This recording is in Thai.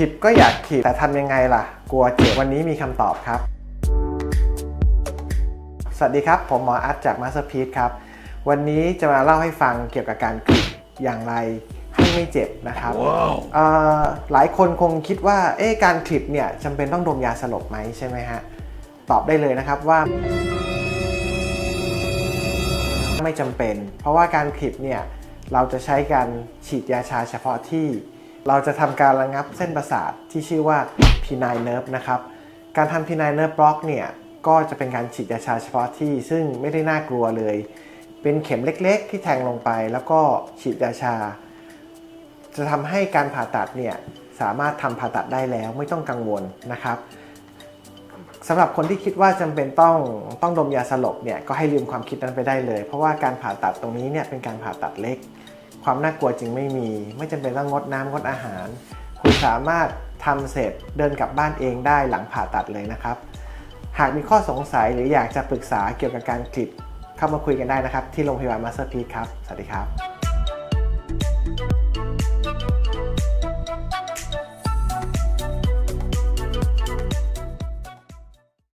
คลิปก็อยากคลิปแต่ทำยังไงล่ะ กลัวเจ็บวันนี้มีคำตอบครับ สวัสดีครับ ผมหมออัดจาก Masterpiece ครับ วันนี้จะมาเล่าให้ฟังเกี่ยวกับการคลิปอย่างไรให้ไม่เจ็บนะครับเอ่อหลายคนคงคิดว่าเอ๊ะการคลิปเนี่ยจำเป็นต้องดมยาสลบไหมใช่ไหมฮะตอบได้เลยนะครับว่าไม่จำเป็น เพราะว่าการคลิปเนี่ยเราจะใช้การฉีดยาชาเฉพาะที่ เราจะทำการระงับเส้นประสาทที่ชื่อว่า penile nerve นะครับ การทำ penile nerve block เนี่ย ก็จะเป็นการฉีดยาชาเฉพาะที่ซึ่งไม่ได้น่ากลัวเลย เป็นเข็มเล็กๆ ที่แทงลงไปแล้วก็ฉีดยาชา จะทำให้การผ่าตัดเนี่ย สามารถทำผ่าตัดได้แล้วไม่ต้องกังวลนะครับสำหรับคนที่คิดว่าจำเป็นต้องต้องดมยาสลบเนี่ยก็ให้ลืมความคิดนั้นไปได้เลย เพราะว่าการผ่าตัดตรงนี้เนี่ยเป็นการผ่าตัดเล็ก ความน่ากลัวจึงไม่มี ไม่จำเป็นต้องงดน้ำงดอาหาร คุณสามารถทำเสร็จเดินกลับบ้านเองได้หลังผ่าตัดเลยนะครับ หากมีข้อสงสัยหรืออยากจะปรึกษาเกี่ยวกับการคลิปเข้ามาคุยกันได้นะครับ ที่โรงพยาบาลมาสเตอร์พีครับ สวัสดีครับ